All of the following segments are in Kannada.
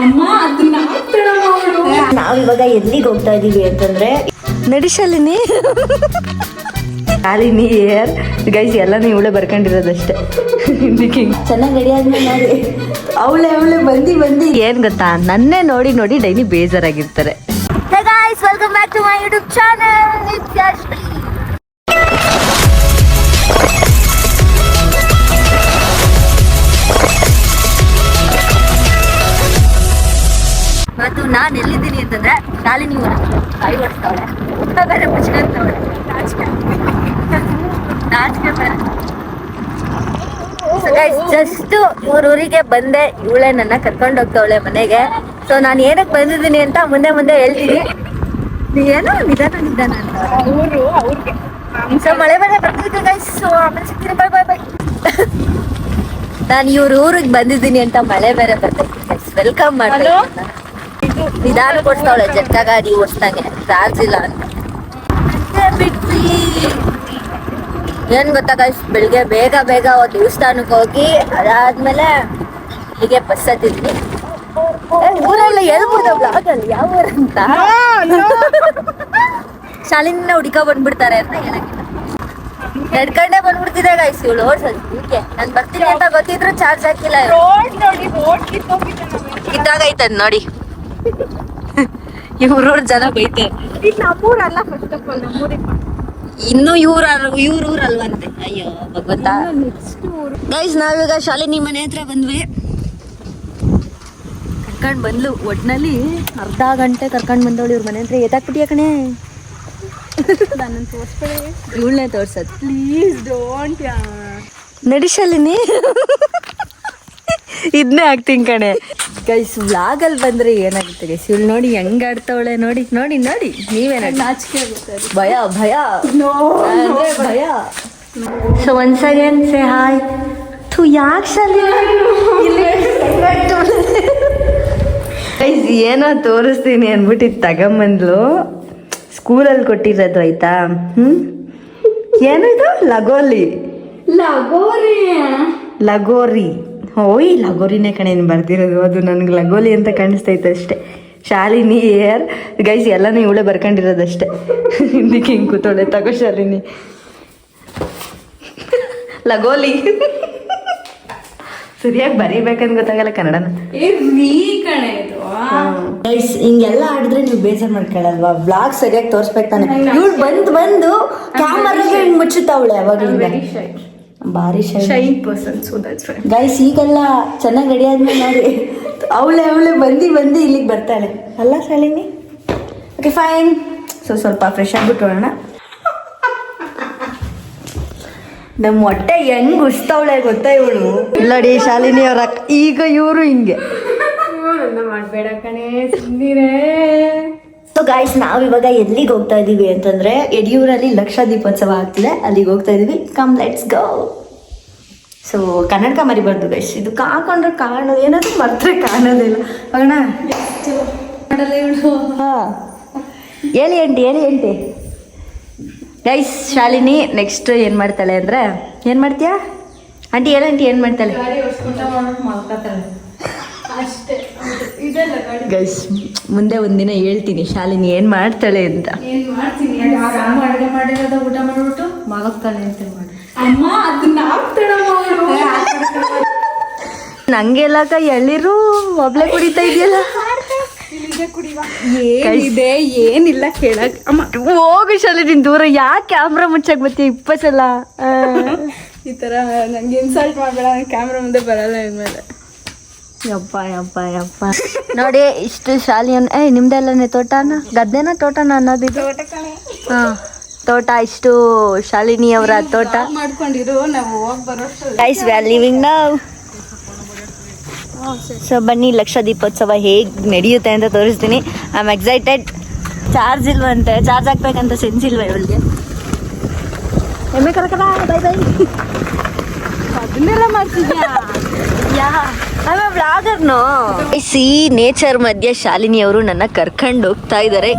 ಅಮ್ಮ ಇವಾಗ ಎಲ್ಲಿಗೆ ಹೋಗ್ತಾ ಇದೀವಿ ಅಂತಂದ್ರೆ ನಡಿಶಾಲಿನಿ. ಶಾಲಿನಿ ಏರ್. ಗೈಸ್ ಎಲ್ಲಾನು ಇವಳೆ ಬರ್ಕೊಂಡಿರೋದಷ್ಟೇ. ಚೆನ್ನಾಗಿ ರೆಡಿ ಆದ್ಮೇಲೆ ನೋಡಿ ಅವಳೆ ಅವಳೆ ಬಂದಿ ಬಂದಿ. ಏನ್ ಗೊತ್ತಾ? ನನ್ನೇ ನೋಡಿ ನೋಡಿ daily ಬೇಜಾರಾಗಿರ್ತಾರೆ. Guys welcome back to my YouTube channel ನಾನು ಎಲ್ಲಿದ್ದೀನಿ ಅಂತಂದ್ರೆ ಶಾಲಿನಿ ಕೈ ಓಡಿಸ್ತಾವಳೆ ಊಟ ಬೇರೆ ಮುಚ್ಕೊಂತವಳೆ ನಾಚಿಕೆ. ನಾಚಿಕೆ ಬೇರೆ. ಜಸ್ಟ್ ಇವ್ರ ಊರಿಗೆ ಬಂದೆ. ಇವಳೆ ನನ್ನ ಕರ್ಕೊಂಡು ಹೋಗ್ತಾವಳೆ ಮನೆಗೆ. ಸೊ ನಾನು ಏನಕ್ಕೆ ಬಂದಿದ್ದೀನಿ ಅಂತ ಮುಂದೆ ಮುಂದೆ ಹೇಳ್ತೀನಿ. ನೀ ಏನೋ ನಿಧಾನ ನಿಧಾನ ಅಂತ. ಸೊ ಮಳೆ ಬೇರೆ ಬರ್ತಿದ್ದೆ ಗೈಸ್ ಸೊ ಆಮೇಲೆ ಸಿಗ್ತೀನಿ ಬಾಯ್ ಬಾಯ್ ಬಾಯ್ ನಾನು ಇವ್ರ ಊರಿಗೆ ಬಂದಿದ್ದೀನಿ ಅಂತ ಮಳೆ ಬೇರೆ ಬರ್ತೈತೆ ವೆಲ್ಕಮ್ ಮಾಡಿ ನಿಧಾನ ಕೊಡ್ತಾವಳೆ ಜಟ್ಕ ಗಾಡಿ ಓಡಿಸ್ದಂಗೆ. ಚಾರ್ಜ್ ಇಲ್ಲ ಅಂತ. ಬಿಟ್ವಿ ಏನ್ ಗೊತ್ತಾಗ ಬೆಳಿಗ್ಗೆ ಬೇಗ ಬೇಗ ದೇವಸ್ಥಾನಕ್ಕೆ ಹೋಗಿ ಅದಾದ್ಮೇಲೆ ಹೀಗೆ ಬಸ್ ಹತ್ತಿದ್ವಿ ಊರಲ್ಲಿ ಊರೆಲ್ಲ ಹೇಳ್ಬೋದ ಬ್ಲಾಗ್ ಅಲ್ಲಿ? ಯಾವ ಊರಂತ ಶಾಲಿನ ಹುಡುಕ ಬಂದ್ಬಿಡ್ತಾರೆ ಅಂತ ಹೇಳಕ್ಕಿಲ್ಲ ನಡ್ಕೊಂಡೆ ಬಂದ್ಬಿಡ್ತಿದೆ ಗಾಯ್ಸ್ ಇವಳು. ಓಡ್ಸೋದು ಹೀಗೆ. ನಾನು ಬರ್ತೀನಿ ಅಂತ ಗೊತ್ತಿದ್ರು ಚಾರ್ಜ್ ಹಾಕಿಲ್ಲ ಇದ್ದಾಗ ರೋಡ್ ನೋಡಿ. ರೋಡ್ ಕಿತ್ತೋಗಿದೆ ನಮಗೆ ಇದಾಗೈತದ ನೋಡಿ ಇವ್ರ ಜನ ಬೈತೆ ಇದು ನಮ್ಮೂರಲ್ಲ ಫಸ್ಟ್ ಆಫ್ ಆಲ್ ನಮ್ಮೂರಿಗೆ ಇನ್ನು ಇವ್ರ ಇವ್ರ ಊರಲ್ವಂತೆ ಅಯ್ಯೋ ಭಗವಂತ. ಗೈಸ್ ನಾವೀಗ ಶಾಲಿನಿ ಮನೆ ಹತ್ರ ಬಂದ್ವಿ. ಕರ್ಕೊಂಡ್ ಬಂದ್ಲು. ಒಟ್ನಲ್ಲಿ ಅರ್ಧ ಗಂಟೆ ಕರ್ಕೊಂಡ್ ಬಂದವಳು ಇವ್ರ ಮನೆ ಹತ್ರ. ಎತ್ತಾಕ್ಬಿಟ್ಟಿಯ ಕಣೆ? ನನ್ನ ತೋರಿಸ್ಬೇಡಿ. ಇವಳನ್ನೇ ತೋರ್ಸದ್ ಪ್ಲೀಸ್ ಡೋಂಟ್ ಯಾ. ನಡಿ ಶಾಲಿನಿ. ಇದನ್ನೇ ಆಗ್ತೀನಿ ಕಣೆ. ಗೈಸ್ ವ್ಲಾಗಲ್ಲಿ ಬಂದ್ರೆ ಏನಾಗುತ್ತೆ ಗೈಸ್ ಇವಳು ನೋಡಿ ಹೆಂಗ್ ಆಡ್ತಾವಳೆ ನೋಡಿ ನೋಡಿ ನೋಡಿ ನೀವೇನ ನಾಚಿಕೆ ಭಯ ಭಯ. ನೋ ಅಂದ್ರೆ ಭಯ. So once again say hi to ಯಾಕೆ ಗೈಸ್ ಏನೋ ತೋರಿಸ್ತೀನಿ ಅಂದ್ಬಿಟ್ಟು ಇದು ತಗೊಂಬಂದ್ಲು. ಸ್ಕೂಲಲ್ಲಿ ಕೊಟ್ಟಿರೋದು ಆಯ್ತಾ? ಹ್ಮ್? ಏನು ಇದು? ಲಗೋಲಿ ಲಗೋರಿ. ಲಗೋರಿ. ಓಯ್ ಲಗೋರಿನೇ ಕಣೆ ನೀನು ಬರ್ತಿರೋದು ಅದು ನನಗೆ ಲಗೋಲಿ ಅಂತ ಕಾಣಿಸ್ತೈತೆ ಅಷ್ಟೇ. ಶಾಲಿನಿ ಏರ್ ಗೈಸ್ ಎಲ್ಲನೂ ಇವಳೆ ಬರ್ಕೊಂಡಿರೋದಷ್ಟೇ. ಹಿಂದಕ್ಕೆ ಹಿಂಗೆ ಕೂತೋಳೆ ತಗೋ ಶಾಲಿನಿ. ಲಗೋಲಿ. ಸರಿಯಾಗಿ ಬರೀಬೇಕಂತ ಗೊತ್ತಾಗಲ್ಲ ಕನ್ನಡನ. ಏ ವಿ ಕಣೆ ಇದು. ಗೈಸ್ ಹಿಂಗೆಲ್ಲ ಆಡಿದ್ರೆ ನೀವು ಬೇಜಾರು ಮಾಡ್ಕೊಳ್ಳಲ್ವಾ? ಬ್ಲಾಗ್ ಸರಿಯಾಗಿ ತೋರಿಸ್ಬೇಕು ತಾನೆ. ಇವಳು ಬಂದು ಬಂದು ಕ್ಯಾಮರಾಗೆ ಹಿಂಗೆ ಮುಚ್ಚುತ್ತಾವಳೆ ಅವಾಗಲಿಂದ. ಶೈ ಭಾರಿ shy person so that's right guys ಈಗೆಲ್ಲ ಚೆನ್ನಾಗಿ ರೆಡಿ ಆದ್ಮೇಲೆ ನೋಡಿ. ಅವಳೆ ಅವಳೆ ಬಂದು ಬಂದು ಇಲ್ಲಿಗೆ ಬರ್ತಾಳೆ. ಅಲ್ಲ ಶಾಲಿನಿ? ಓಕೆ ಫೈನ್ ಸೊ ಸ್ವಲ್ಪ ಫ್ರೆಶ್ ಆಗಿಬಿಟ್ಟು ಹೋಗೋಣ. ನಮ್ಮ ಹೊಟ್ಟೆ ಹೆಂಗ್ ಉಸ್ತಾವಳೆ ಗೊತ್ತಾ ಇವಳು? ನೋಡಿ ಶಾಲಿನಿ ಅವ್ರ ಈಗ ಇವರು ಹಿಂಗೆ. ಮಾಡ್ಬೇಡ ಮಾಡಬೇಡ ಕಣೇ ಸುಮ್ಮನಿರೇ ಸೊ ಗಾಯ್ಸ್ ನಾವು ಇವಾಗ ಎಲ್ಲಿಗೆ ಹೋಗ್ತಾ ಇದೀವಿ ಅಂತಂದ್ರೆ ಯಡಿಯೂರಲ್ಲಿ ಲಕ್ಷ ದೀಪೋತ್ಸವ ಆಗ್ತಿದೆ. ಅಲ್ಲಿಗೆ ಹೋಗ್ತಾ ಇದೀವಿ. ಕಮ್ ಲೆಟ್ಸ್ ಗೋ ಸೊ ಕನ್ನಡಕ ಮರಿಬಾರ್ದು ಗೈಸ್ ಇದು ಕಾಕೊಂಡ್ರೆ ಕಾಣೋದು ಏನಾದ್ರು ಮರ್ತ್ರೆ ಕಾಣೋದಿಲ್ಲ ಅಣ್ಣ ಹೇಳಿ ಆಂಟಿ ಹೇಳಿ ಆಂಟಿ ಗೈಸ್ ಶಾಲಿನಿ ನೆಕ್ಸ್ಟ್ ಏನು ಮಾಡ್ತಾಳೆ ಅಂದ್ರೆ? ಏನು ಮಾಡ್ತೀಯಾ? ಆಂಟಿ ಹೇಳಂಟಿ ಏನು ಮಾಡ್ತಾಳೆ ಗಾಡಿ ಓಡಿಸ್ಕೊಂತ ಮಾಡೋಕೆ ಮಲ್ಕೋತಾಳೆ ಅಷ್ಟೇ. ಇದೆಲ್ಲ ಗಾಡಿ ಗೈಸ್ ಮುಂದೆ ಒಂದಿನ ಹೇಳ್ತೀನಿ. ಶಾಲಿನಿ ಏನು ಮಾಡ್ತಾಳೆ ಅಂತ. ಏನ್ ಮಾಡ್ತೀನಿ? ಯಾರು ಅಮ್ಮ ಅಡುಗೆ ಮಾಡಿರೋದ ಊಟ ಮಾಡ್ಬಿಟ್ಟು ಮಲಗ್ತಾಳೆ ಅಂತ ಮಾಡಿ ಅಮ್ಮ ಅದನ್ನ ಹಾಕ್ತಾಳಮ್ಮ ಅವಳು. ನಂಗೆಲ್ಲಕ ಎಳ್ಳಿರು ಒಬ್ಳೆ ಕುಡಿತಾ ಇದೆಯಲ್ಲ? ಏನಿದೆ? ಏನಿಲ್ಲ ಕೇಳಕ್. ಅಮ್ಮ ಹೋಗು ಶಾಲಿನಿ ದೂರ. ಯಾಕೆ ಕ್ಯಾಮ್ರಾ ಮುಚ್ಚಕ್ ಬತ್ತಿ ಇಪ್ಪತ್ತು ಸಲ? ಈ ತರ ನಂಗೆ ಇನ್ಸಲ್ಟ್ ಮಾಡ್ಬೇಡ ಕ್ಯಾಮ್ರಾ ಮುಂದೆ ಬರಲ್ಲ ಇನ್ಮೇಲೆ. ಯಪ್ಪ ಯಪ್ಪ ಯಪ್ಪ ನೋಡಿ ಇಷ್ಟು ಶಾಲಿಯನ್ ಏ ನಿಮ್ದೆಲ್ಲನೇ ತೋಟನ ಗದ್ದೆನ ತೋಟನ ಅನ್ನೋದಿದು ಹಾ. ತೋಟ ಇಷ್ಟು ಶಾಲಿನಿ ಅವರ ತೋಟ. ಮಾಡ್ಕೊಂಡಿರು ನಾವು ಹೋಗಿ ಬರೋಷ್ಟು ಗೈಸ್ ವಿ ಆರ್ ಲಿವಿಂಗ್ ನಾವು ಸೊ ಬನ್ನಿ ಲಕ್ಷ ದೀಪೋತ್ಸವ ಹೇಗೆ ನಡೆಯುತ್ತೆ ಅಂತ ತೋರಿಸ್ತೀನಿ. ಐ ಆಮ್ ಎಕ್ಸೈಟೆಡ್ ಚಾರ್ಜ್ ಇಲ್ವಂತೆ. ಚಾರ್ಜ್ ಹಾಕ್ಬೇಕಂತ ಸೆನ್ಸ್ ಇಲ್ವ ಇವಳಿಗೆ? ಎಮ್ಮೆ ಬೈ ಬೈ ಅದನ್ನೆಲ್ಲ ಮಾಡ್ತಿದ್ಯಾ? ಯಾ. ಸಿ ನೇಚರ್ ಮಧ್ಯೆ ಶಾಲಿನಿ ಅವರು ನನ್ನ ಕರ್ಕೊಂಡು ಹೋಗ್ತಾ ಇದ್ದಾರೆ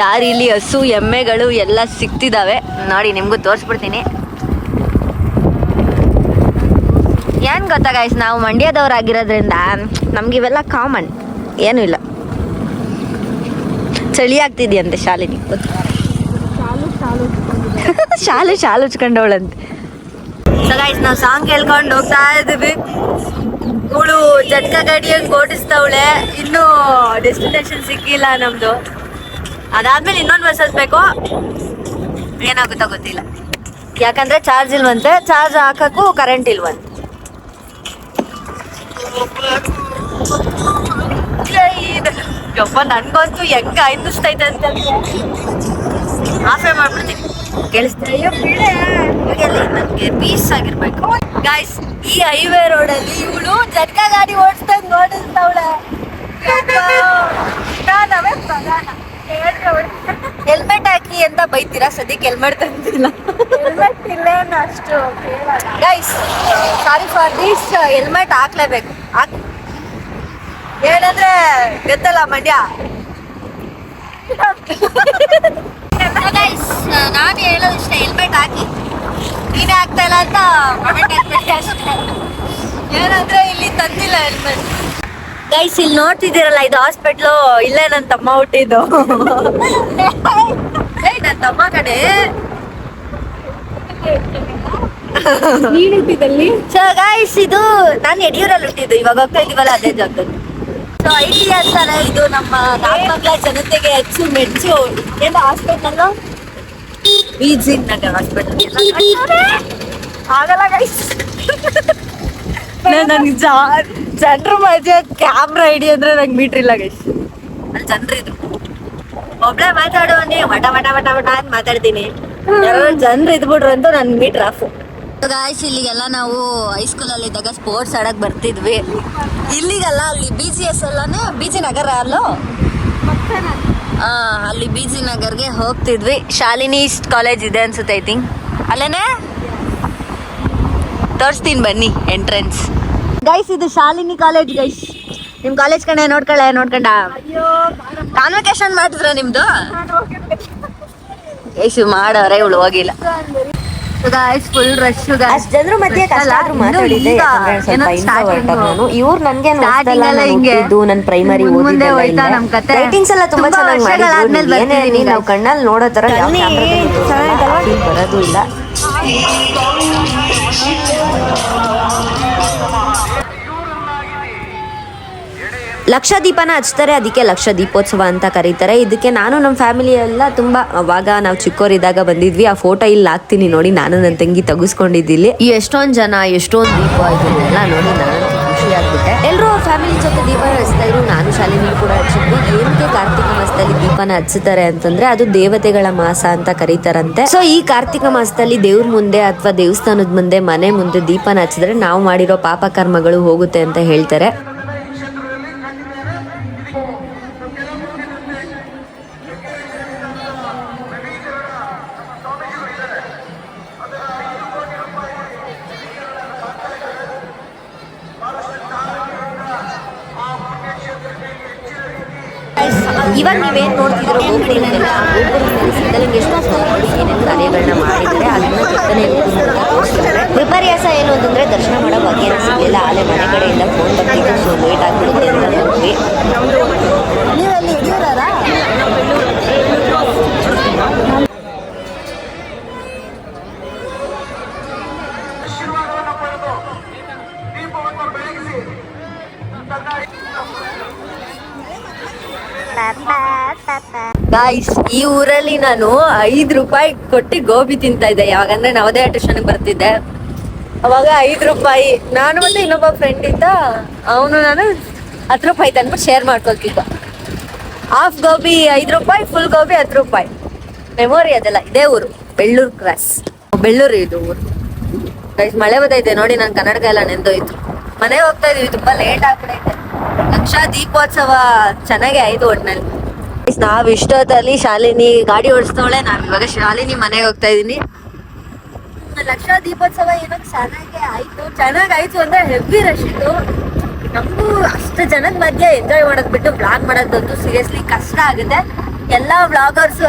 ದಾರಿಲಿ ಹಸು, ಎಮ್ಮೆಗಳು ಎಲ್ಲ ಸಿಕ್ತಿದಾವೆ. ನೋಡಿ, ನಿಮ್ಗೂ ತೋರಿಸ್ಬಿಡ್ತೀನಿ. ಏನ್ ಗೊತ್ತಾ ಗೈಸ್ ನಾವು ಮಂಡ್ಯದವ್ರಾಗಿರೋದ್ರಿಂದ ನಮ್ಗೆ ಇವೆಲ್ಲ ಕಾಮನ್ ಏನು ಇಲ್ಲ. ಚಳಿ ಆಗ್ತಿದ್ಯಂತೆ ಶಾಲಿನಿ. ಶಾಲೆ, ಶಾಲು ಗೈಸ್ ನಾವು ಸಾಂಗ್ ಕೇಳ್ಕೊಂಡು ಹೋಗ್ತಾ ಇದ್ದೀವಿ. ಜಟ್ಕ ಗಾಡಿಯಂಗೆ ಓಡಿಸ್ತಾವಳೆ ಇನ್ನೂ ಡೆಸ್ಟಿನೇಷನ್ ಸಿಕ್ಕಿಲ್ಲ ನಮ್ದು. ಅದಾದ್ಮೇಲೆ ಇನ್ನೊಂದು ಬಸ್ ಹತ್ಬೇಕು. ಏನಾಗುತ್ತೋ ಗೊತ್ತಿಲ್ಲ. ಯಾಕಂದ್ರೆ ಚಾರ್ಜ್ ಇಲ್ವಂತೆ ಚಾರ್ಜ್ ಹಾಕಕ್ಕೂ ಕರೆಂಟ್ ಇಲ್ವಂತೆ. ಯಪ್ಪ ನನ್ಗಂತೂ ಹೆಂಗ ಅನ್ನಿಸ್ತೈತೆ ಅಂತ. ಆಫೆ ಮಾಡ್ಬಿಡ್ತೀನಿ. ಕೇಳಿಸ್ತಾ ಅಯ್ಯೋ ಬಿಡೆ ನನಗೆ ಪೀಸ್ ಆಗಿರ್ಬೇಕು. ಗಾಯ್ಸ್ ಈ ಹೈವೇ ರೋಡಲ್ಲಿ ಇವಳು ಜಟ್ಕ ಗಾಡಿ ಓಡಿಸ್ದಂಗ್ ನೋಡಿಸ್ತಾವಳೆ ಹೆಲ್ಮೆಟ್ ಹಾಕಿ ಅಂತ ಬೈತೀರಾ? ಸದ್ಯಕ್ಕೆ ಹೆಲ್ಮೆಟ್ ತಂದಿಲ್ಲ. ಅಷ್ಟು guys sorry for this helmet ಹಾಕ್ಲೇಬೇಕು. ಹಾಕ್. ಹೇಳಿದ್ರೆ ಗೊತ್ತಲ್ಲ ಮಂಡ್ಯ? ಗೈಸ್ ನಾನು ಹೇಳೋದು ಇಷ್ಟ ಹೆಲ್ಮೆಟ್ ಹಾಕಿ. ನೀನೇ ಆಗ್ತಾ ಇಲ್ಲ ಅಂತ ಹಾಕ್ಬೇಡಿ ಅಷ್ಟೇ. ಏನಂದ್ರೆ ಇಲ್ಲಿ ತಂದಿಲ್ಲ ಹೆಲ್ಮೆಟ್ ಗೈಸ್ ಇಲ್ಲಿ ನೋಡ್ತಿದ್ದೀರಲ್ಲ ಇದು ಹಾಸ್ಪಿಟ್ಲು ಇಲ್ಲೇ ನನ್ನ ತಮ್ಮ ಹುಟ್ಟಿದ್ದು. ಏಯ್ ನನ್ನ ತಮ್ಮ ಕಡೆ ನೀಡಿದ್ದಲ್ಲಿ ಸೊ ಗೈಸ್ ಇದು ನಾನು ಯಡಿಯೂರಲ್ಲಿ ಹುಟ್ಟಿದ್ದು ಇವಾಗ ಹೋಗ್ತಾ ಇದೀವಲ್ಲ ಅದೇ ಜಾಗದಲ್ಲಿ ಸೊ ಐ ಟಿ ಅಂತಾರೆ ಇದು ನಮ್ಮ ನಾಗಮಂಗಲ ಜನತೆಗೆ ಹೆಚ್ಚು ಮೆಚ್ಚು ಏನು ಹಾಸ್ಪಿಟಲ್ ಬೀಜಿಂಗ್ ನಗರ್ ಹಾಸ್ಪಿಟಲ್ ಆಗಲ್ಲ ಗೈಸ್ ನನಗೆ ಜನರ ಮಧ್ಯೆ ಕ್ಯಾಮ್ರಾ ಐಡಿ ಅಂದ್ರೆ ನಂಗೆ ಮೀಟ್ರ್ ಇಲ್ಲ ಗೈಸ್ ಅಲ್ಲಿ ಜನರು ಇದ್ರು. ಒಬ್ಳೆ ನೀವು ವಟ ವಟ ವಟ ವಟ ಅಂತ ಮಾತಾಡ್ತೀನಿ. ಜನರು ಇದ್ಬಿಟ್ರು ಅಂತ ನನ್ ಮೀಟ್ರ್ ಆಫ್ ಗಾಯ್ಸ್ ಇಲ್ಲಿಗೆಲ್ಲ ನಾವು ಹೈಸ್ಕೂಲಲ್ಲಿ ಇದ್ದಾಗ ಸ್ಪೋರ್ಟ್ಸ್ ಆಡಕ್ ಬರ್ತಿದ್ವಿ. ಇಲ್ಲಿಗಲ್ಲ ಅಲ್ಲಿ ಬಿ ಜಿ ಎಸ್ ಎಲ್ಲಾನು ಬಿ ಜಿ ನಗರ ಅಲ್ಲೋ? ಅಲ್ಲಿ ಬಿ ಜಿ ನಗರ್ಗೆ ಹೋಗ್ತಿದ್ವಿ. ಶಾಲಿನಿ ಕಾಲೇಜ್ ಇದೆ ಅನ್ಸುತ್ತೆ ಐ ಥಿಂಕ್ ಅಲ್ಲೇನೆ? ತೋರಿಸ್ತೀನಿ ಬನ್ನಿ ಎಂಟ್ರೆನ್ಸ್ ಗೈಸ್ ಇದು ಶಾಲಿನಿ ಕಾಲೇಜ್ ಗೈಸ್ ನಿಮ್ ಕಾಲೇಜ್ ಕಡೆ ನೋಡ್ಕೊಳ್ಳೆ, ನೋಡ್ಕೊಂಡ? ಕಾನ್ವಕೇಶನ್ ಮಾಡಿದ್ರ ನಿಮ್ದು? ಗೈಸ್ ಮಾಡವ್ರೆ, ಇವಳು ಹೋಗಿಲ್ಲ. ಫುಲ್ ರಶ್ ಅಷ್ಟ್ ಜನರ ಮಧ್ಯೆ ಕಷ್ಟ ಆದ್ರೂ ಮಾತಾಡಿದ್ದೆ ಯಾಕಂದ್ರೆ ಸ್ವಲ್ಪ introvert ನಾನು. ಇವ್ರು ನನ್ಗೆ ಪ್ರೈಮರಿ ಮುಂದೆ ಹೋಯ್ತಾ ನಮ್ ಕತೆ. ರೈಟಿಂಗ್ಸ್ ಎಲ್ಲ ತುಂಬಾ ಚೆನ್ನಾಗಿ ಮಾಡಿದ್ರು. ಏನೇ ನಾವು ಕಣ್ಣಲ್ಲಿ ನೋಡೋ ತರ ಬರೋದು ಇಲ್ಲ. ಲಕ್ಷ ದೀಪನ ಹಚ್ತಾರೆ, ಅದಕ್ಕೆ ಲಕ್ಷ ದೀಪೋತ್ಸವ ಅಂತ ಕರೀತಾರೆ. ಇದಕ್ಕೆ ನಾನು ನಮ್ಮ ಫ್ಯಾಮಿಲಿ ಎಲ್ಲ ತುಂಬ, ಅವಾಗ ನಾವು ಚಿಕ್ಕವರಿದ್ದಾಗ ಬಂದಿದ್ವಿ. ಆ ಫೋಟೋ ಇಲ್ಲಿ ಹಾಕ್ತೀನಿ ನೋಡಿ, ನಾನು ನನ್ನ ತಂಗಿ ತೆಗೆಸ್ಕೊಂಡಿದ್ದಿಲ್ಲಿ. ಎಷ್ಟೊಂದ್ ಜನ, ಎಷ್ಟೊಂದು ದೀಪ ಇದನ್ನೆಲ್ಲ ನೋಡಿ ನಾನು ಖುಷಿ ಎಲ್ಲರೂ ಫ್ಯಾಮಿಲಿ ಜೊತೆ ದೀಪ ಹಚ್ತಾ ಇದ್ರು. ನಾನು ಶಾಲೆಯಲ್ಲಿ ಕೂಡ ಹಚ್ಚಿದ್ವಿ ಏನಕ್ಕೆ ಕಾರ್ತಿಕ ಮಾಸದಲ್ಲಿ ದೀಪನ ಹಚ್ಚುತ್ತಾರೆ ಅಂತಂದ್ರೆ, ಅದು ದೇವತೆಗಳ ಮಾಸ ಅಂತ ಕರೀತಾರಂತೆ. ಸೊ ಈ ಕಾರ್ತಿಕ ಮಾಸದಲ್ಲಿ ದೇವ್ರ ಮುಂದೆ ಅಥವಾ ದೇವಸ್ಥಾನದ ಮುಂದೆ ಮನೆ ಮುಂದೆ ದೀಪನ ಹಚ್ಚಿದ್ರೆ ನಾವು ಮಾಡಿರೋ ಪಾಪ ಕರ್ಮಗಳು ಹೋಗುತ್ತೆ ಅಂತ ಹೇಳ್ತಾರೆ. ನೀವೇನ್ ನೋಡ್ತಿದ್ರು ಗೋಪುರದಲ್ಲೆಲ್ಲ ಆ ಗೋಪುರದಲ್ಲಿ ಸಿದ್ಧಲಿಂಗೇಶ್ವರ ಸ್ವಾಮಿ ಏನೇನು ಕಾರ್ಯಗಳನ್ನ ಮಾಡಿದ್ದಾರೆ. ಅದನ್ನ ಕೆತ್ತನೆ ವಿಪರ್ಯಾಸ ಏನು ಅಂತಂದ್ರೆ ದರ್ಶನ ಮಾಡೋ ಭಾಗ್ಯನ ಸಿಗಲಿಲ್ಲ ಆಲೆ ಮನೆ ಕಡೆಯಿಂದ ಫೋನ್ ಬರ್ತಿದ್ದು ಸೊ ಲೇಟ್ ಆಗ್ಬಿಡುತ್ತೆ ಅಂತ ಹೋದ್ವಿ ನೀವಲ್ಲಿ ಯಡಿಯೂರವರಾ? ಗಾಯ್ಸ್ ಈ ಊರಲ್ಲಿ ನಾನು ಐದ್ ರೂಪಾಯಿ ಕೊಟ್ಟು ಗೋಬಿ ತಿಂತಾ ಇದ್ದೆ. ಯಾವಾಗಂದ್ರೆ ನವೋದಯ ಟ್ಯೂಷನ್ ಬರ್ತಿದ್ದೆ. ಅವಾಗ ಐದ್ ರೂಪಾಯಿ. ನಾನು ಮತ್ತೆ ಇನ್ನೊಬ್ಬ ಫ್ರೆಂಡ್ ಇದ್ದ. ಅವನು ನಾನು ಹತ್ತು ರೂಪಾಯಿ ತಂದ್ಬಿಟ್ಟು ಶೇರ್ ಮಾಡ್ಕೊಳ್ತಿದ್ದ. ಹಾಫ್ ಗೋಬಿ ಐದ್ ರೂಪಾಯಿ ಫುಲ್ ಗೋಬಿ ಹತ್ತು ರೂಪಾಯಿ. ಮೆಮೊರಿ ಅದೆಲ್ಲ. ಇದೇ ಊರು. ಬೆಳ್ಳೂರು ಕ್ರಾಸ್ ಬೆಳ್ಳೂರು ಇದು ಊರು. ಗೈಸ್ ಮಳೆ ಬದೈತೆ. ನೋಡಿ, ನಾನು ಕನ್ನಡಕ ಎಲ್ಲ ನೆಂದೋಯ್ತು ಮನೆ ಹೋಗ್ತಾ ಇದೀವಿ. ತುಂಬಾ ಲೇಟ್ ಆಗ್ಬಿಡೈತೆ. ಲಕ್ಷ ದೀಪೋತ್ಸವ ಚೆನ್ನಾಗಿ ಆಯ್ತು ಒಟ್ನಲ್ಲಿ. ನಾವ್ ಇಷ್ಟೊತ್ತಲ್ಲಿ ಶಾಲಿನಿ ಗಾಡಿ ಓಡಿಸ್ತವಳೆ ನಾವ್ ಇವಾಗ ಶಾಲಿನಿ ಮನೆಗೆ ಹೋಗ್ತಾ ಇದೀನಿ. ಲಕ್ಷ ದೀಪೋತ್ಸವ ಏನೋ ಚೆನ್ನಾಗಿ ಆಯ್ತು. ಚೆನ್ನಾಗಾಯ್ತು ಅಂದ್ರೆ ಹೆವಿ ರಶ್ ಇತ್ತು. ನಮಗೂ ಅಷ್ಟು ಜನದ ಮಧ್ಯೆ ಎಂಜಾಯ್ ಮಾಡೋದ್ ಬಿಟ್ಟು ಬ್ಲಾಗ್ ಮಾಡೋದಂತೂ ಸೀರಿಯಸ್ಲಿ ಕಷ್ಟ ಆಗುತ್ತೆ. ಎಲ್ಲಾ ಬ್ಲಾಗರ್ಸ್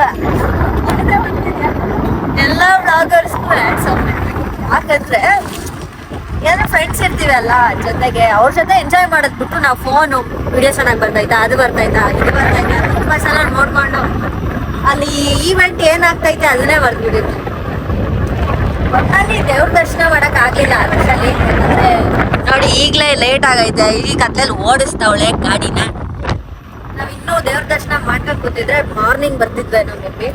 ಎಲ್ಲಾ ಬ್ಲಾಗರ್ಸ್ ಯಾಕಂದ್ರೆ ಏನ ಫ್ರೆಂಡ್ಸ್ ಇರ್ತೀವಲ್ಲ ಜೊತೆಗೆ ಅವ್ರ ಜೊತೆ ಎಂಜಾಯ್ ಮಾಡೋದ್ ಬಿಟ್ಟು ನಾವು ಫೋನು ವಿಡಿಯೋ ಚೆನ್ನಾಗಿ ಬರ್ತೈತಾ ಅದು ಬರ್ತೈತಾ ಇದು ಬರ್ತೈತಾ ತುಂಬಾ ಸಲ ನೋಡ್ಕೊಂಡು ಅಲ್ಲಿ ಈವೆಂಟ್ ಏನಾಗ್ತೈತೆ ಅದನ್ನೇ ಬರ್ದ್ಬಿಟ್ಟಿರ್ತೀವಿ ಒಟ್ಟಲ್ಲಿ ದೇವ್ರ ದರ್ಶನ ಮಾಡಕ್ ಆಗಿಲ್ಲ ಅದ್ರಲ್ಲಿ ಯಾಕಂದ್ರೆ ನೋಡಿ, ಈಗ್ಲೇ ಲೇಟ್ ಆಗೈತೆ. ಈ ಕತ್ಲಲ್ಲಿ ಓಡಿಸ್ತಾವಳೆ ಗಾಡಿನ. ನಾವ್ ಇನ್ನೂ ದೇವ್ರ ದರ್ಶನ ಮಾಡ್ಕೊಂಡ್ ಕೂತಿದ್ರೆ ಮಾರ್ನಿಂಗ್ ಬರ್ತಿದ್ವಿ ನಾವು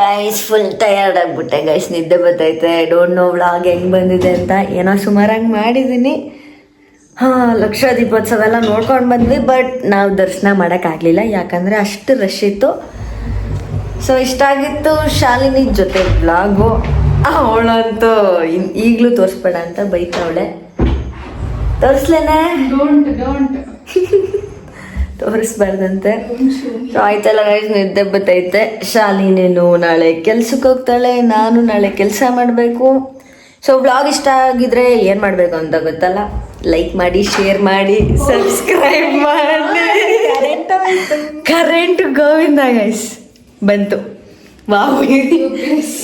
ಗೈಸ್ ಫುಲ್ ಟಯರ್ಡ್ ಆಗ್ಬಿಟ್ಟೆ. ಗೈಸ್ ನಿದ್ದೆ ಬರ್ತೈತೆ. ಡೋಂಟ್ ನೋ ವ್ಲಾಗ್ ಹೆಂಗ್ ಬಂದಿದೆ ಅಂತ. ಏನೋ ಸುಮಾರಾಗಿ ಮಾಡಿದ್ದೀನಿ ಹಾ ಲಕ್ಷ ದೀಪೋತ್ಸವ ಎಲ್ಲ ನೋಡ್ಕೊಂಡು ಬಂದ್ವಿ ಬಟ್ ನಾವು ದರ್ಶನ ಮಾಡೋಕ್ಕಾಗಲಿಲ್ಲ ಯಾಕಂದರೆ ಅಷ್ಟು ರಶ್ ಇತ್ತು. ಸೊ ಇಷ್ಟ ಆಗಿತ್ತು ಶಾಲಿನಿ ಜೊತೆ ಬ್ಲಾಗು ಅವಳಂತೂ ಈಗಲೂ ತೋರಿಸ್ಬೇಡ ಅಂತ ಬೈತಾವಳೆ. ತೋರಿಸ್ಲೇನೆ? ತೋರಿಸ್ಬಾರ್ದಂತೆ. ಸೊ ಆಯ್ತಲ್ಲ ಗೈಸ್ ನಿದ್ದೆ ಬತ್ತೈತೆ. ಶಾಲಿನೇನು ನಾಳೆ ಕೆಲ್ಸಕ್ಕೆ ಹೋಗ್ತಾಳೆ ನಾನು ನಾಳೆ ಕೆಲಸ ಮಾಡಬೇಕು. ಸೊ ಬ್ಲಾಗ್ ಇಷ್ಟ ಆಗಿದ್ರೆ ಏನು ಮಾಡಬೇಕು ಅಂತ ಗೊತ್ತಲ್ಲ? ಲೈಕ್ ಮಾಡಿ ಶೇರ್ ಮಾಡಿ ಸಬ್ಸ್ಕ್ರೈಬ್ ಮಾಡಿ. ಕರೆಂಟ್ ಗೋವಿಂದ ಗೈಸ್ ಬಂತು. ವಾವ್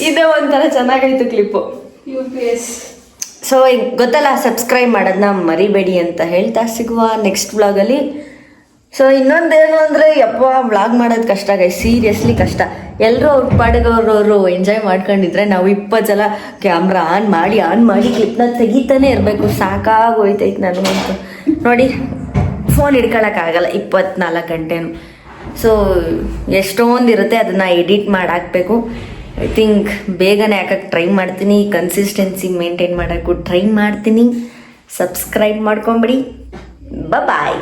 ಇದೇ ಒಂಥರ ಚೆನ್ನಾಗಾಯ್ತು ಕ್ಲಿಪ್ಪು ಸೊ ಗೊತ್ತಲ್ಲ ಸಬ್ಸ್ಕ್ರೈಬ್ ಮಾಡೋದನ್ನ ಮರಿಬೇಡಿ ಅಂತ ಹೇಳ್ತಾ ಸಿಗುವ ನೆಕ್ಸ್ಟ್ ವ್ಲಾಗಲ್ಲಿ ಸೊ ಇನ್ನೊಂದೇನು ಅಂದರೆ, ಯಪ್ಪ ವ್ಲಾಗ್ ಮಾಡೋದು ಕಷ್ಟ ಗೈ ಸೀರಿಯಸ್ಲಿ ಕಷ್ಟ. ಎಲ್ಲರೂ ಅವ್ರ ಪಾಡಿಗೆ ಎಂಜಾಯ್ ಮಾಡ್ಕೊಂಡಿದ್ರೆ ನಾವು ಇಪ್ಪತ್ತು ಜನ ಕ್ಯಾಮ್ರಾ ಆನ್ ಮಾಡಿ ಆನ್ ಮಾಡಿ ಕ್ಲಿಪ್ನ ತೆಗಿತಾನೆ ಇರಬೇಕು. ಸಾಕಾಗೋಯ್ತೈತೆ ನನಗಂತೂ. ನೋಡಿ ಫೋನ್ ಹಿಡ್ಕೊಳಕ್ಕಾಗಲ್ಲ, ಇಪ್ಪತ್ನಾಲ್ಕು ಗಂಟೆನು. ಸೊ ಎಷ್ಟೊಂದು ಇರುತ್ತೆ ಅದನ್ನು ಎಡಿಟ್ ಮಾಡಿ ಹಾಕಬೇಕು ಐ ಥಿಂಕ್ ಬೇಗನೆ ಹಾಕಕ್ಕೆ ಟ್ರೈ ಮಾಡ್ತೀನಿ. ಕನ್ಸಿಸ್ಟೆನ್ಸಿ ಮೇಂಟೈನ್ ಮಾಡೋಕ್ಕೂ ಟ್ರೈ ಮಾಡ್ತೀನಿ. ಸಬ್ಸ್ಕ್ರೈಬ್ ಮಾಡ್ಕೊಂಬಿಡಿ. ಬಾಯ್